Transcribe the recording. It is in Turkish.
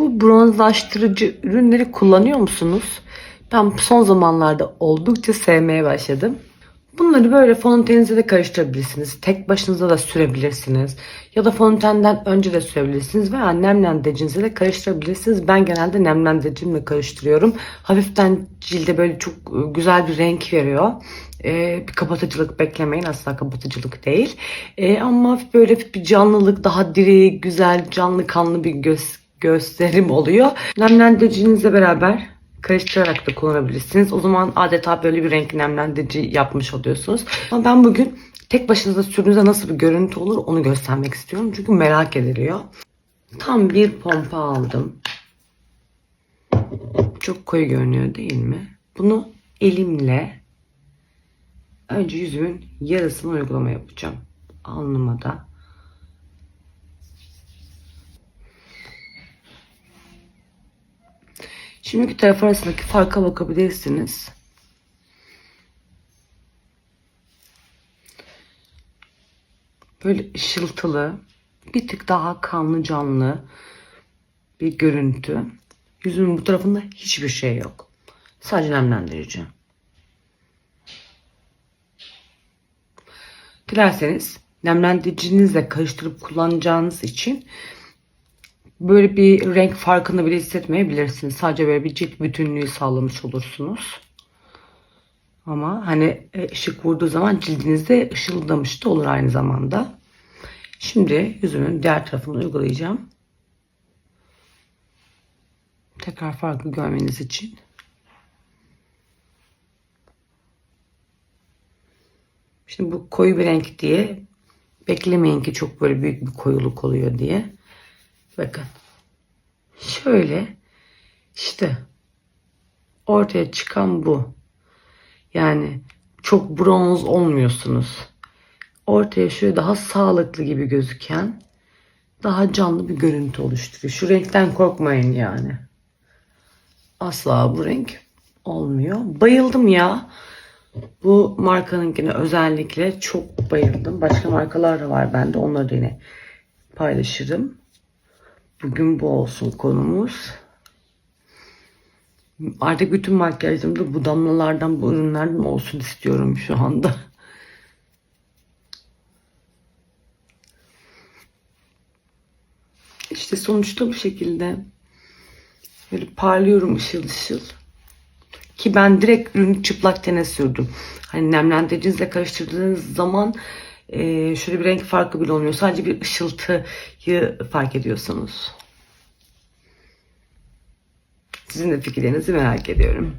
Bu bronzlaştırıcı ürünleri kullanıyor musunuz? Ben son zamanlarda oldukça sevmeye başladım. Bunları böyle fondöteninize de karıştırabilirsiniz. Tek başınıza da sürebilirsiniz. Ya da fondötenden önce de sürebilirsiniz. Veya nemlendiricinize de karıştırabilirsiniz. Ben genelde nemlendiricimle karıştırıyorum. Hafiften cilde böyle çok e, güzel bir renk veriyor. Ee, bir kapatıcılık beklemeyin. Asla kapatıcılık değil. Ee, ama böyle bir canlılık, daha diri, güzel, canlı kanlı bir göz, gösterim oluyor. Nemlendiricinizle beraber karıştırarak da kullanabilirsiniz. O zaman adeta böyle bir renk nemlendirici yapmış oluyorsunuz. Ama ben bugün tek başınıza sürdüğünüzde nasıl bir görüntü olur onu göstermek istiyorum. Çünkü merak ediliyor. Tam bir pompa aldım. Çok koyu görünüyor değil mi? Bunu elimle önce yüzümün yarısını uygulama yapacağım. Alnıma da. Şimdiki taraf arasındaki farka bakabilirsiniz. Böyle ışıltılı, bir tık daha kanlı canlı bir görüntü. Yüzümün bu tarafında hiçbir şey yok. Sadece nemlendirici. Dilerseniz nemlendiricinizle karıştırıp kullanacağınız için böyle bir renk farkını bile hissetmeyebilirsiniz. Sadece böyle bir cilt bütünlüğü sağlamış olursunuz. Ama hani e, ışık vurduğu zaman cildinizde ışıldamış da olur aynı zamanda. Şimdi yüzümün diğer tarafını uygulayacağım. Tekrar farkı görmeniz için. Şimdi bu koyu bir renk diye beklemeyin ki çok böyle büyük bir koyuluk oluyor diye. Bakın. Şöyle işte ortaya çıkan bu. Yani çok bronz olmuyorsunuz. Ortaya şöyle daha sağlıklı gibi gözüken daha canlı bir görüntü oluşturuyor. Şu renkten korkmayın yani. Asla bu renk olmuyor. Bayıldım ya. Bu markanınkine özellikle çok bayıldım. Başka markalar da var bende. Onları da yine paylaşırım. Bugün bu olsun konumuz. Artık bütün makyajlarımda bu damlalardan, bu ürünlerden olsun istiyorum şu anda. İşte sonuçta bu şekilde. Böyle parlıyorum ışıl ışıl. Ki ben direkt ürünü çıplak tene sürdüm. Hani nemlendiricinizle karıştırdığınız zaman e, şöyle bir renk farkı bile olmuyor. Sadece bir ışıltıyı fark ediyorsunuz. Sizin de fikirlerinizi merak ediyorum.